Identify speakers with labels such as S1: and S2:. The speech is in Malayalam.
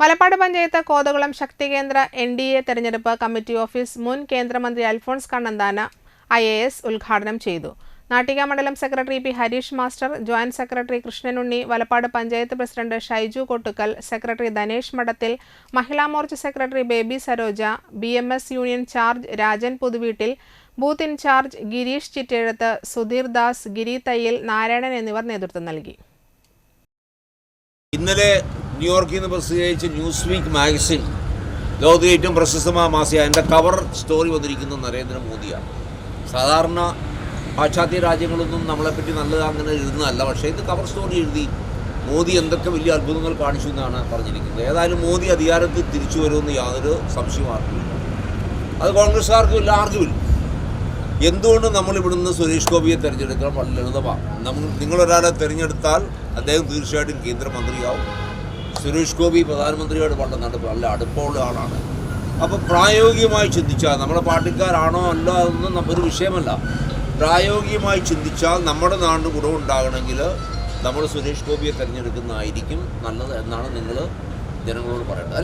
S1: Malappad panchayat Kothakulam Shakti Kendra N D A തെരഞ്ഞെടുപ്പ് കമ്മിറ്റി ഓഫീസ് മുൻ കേന്ദ്രമന്ത്രി Alphons Kannanthana I A S ഉദ്ഘാടനം ചെയ്തു. നാട്ടിക മണ്ഡലം secretary P Harish master joint secretary Krishnanunni Valappad panchayat president Shaiju Kottukkal secretary Dhanesh Madathil Mahila Morcha secretary Baby Saroja B M S union charge Rajan Puthuveettil booth incharge Girish Chittezhuth Sudheer Das Giri Thayyil Narayanan എന്നിവർ നേതൃത്വം നൽകി.
S2: ഇന്നലെ ന്യൂയോർക്കിൽ നിന്ന് പ്രസിദ്ധീകരിച്ച ന്യൂസ് വീക്ക് മാഗസിൻ. ലോകത്തിലെ ഏറ്റവും പ്രശസ്തമായ മാസിക. എന്റെ കവർ സ്റ്റോറി വന്നിരിക്കുന്നത് നരേന്ദ്രമോദിയാണ്. സാധാരണ പാശ്ചാത്യ രാജ്യങ്ങളൊന്നും നമ്മളെപ്പറ്റി നല്ലത് അങ്ങനെ എഴുതുന്നതല്ല. പക്ഷേ ഇത് കവർ സ്റ്റോറി എഴുതി മോദി എന്തൊക്കെ വലിയ അത്ഭുതങ്ങൾ കാണിച്ചു എന്നാണ് പറഞ്ഞിരിക്കുന്നത്. ഏതായാലും മോദി അധികാരത്തിൽ തിരിച്ചു വരുമെന്ന് യാതൊരു സംശയം അത് കോൺഗ്രസ്സുകാർക്കും ഇല്ല ആർക്കുമില്ല എന്തുകൊണ്ട് നമ്മൾ ഇവിടുന്ന് സുരേഷ് ഗോപിയെ തിരഞ്ഞെടുക്കണം? വളരെ ലളിതമാണ്. നമ്മൾ നിങ്ങളൊരാളെ തിരഞ്ഞെടുത്താൽ അദ്ദേഹം തീർച്ചയായിട്ടും കേന്ദ്രമന്ത്രിയാവും. സുരേഷ് ഗോപി പ്രധാനമന്ത്രിയോട് പണ്ട് നട നല്ല അടുപ്പമുള്ള ആളാണ്. അപ്പോൾ പ്രായോഗികമായി ചിന്തിച്ചാൽ നമ്മുടെ പാർട്ടിക്കാരാണോ അല്ലോ അതൊന്നും നമ്മൊരു വിഷയമല്ല. പ്രായോഗികമായി ചിന്തിച്ചാൽ നമ്മുടെ നാടിന് ഗുണമുണ്ടാകണമെങ്കിൽ നമ്മൾ സുരേഷ് ഗോപിയെ തിരഞ്ഞെടുക്കുന്നതായിരിക്കും നല്ലത് എന്നാണ് നിങ്ങൾ ജനങ്ങളോട് പറയേണ്ടത്.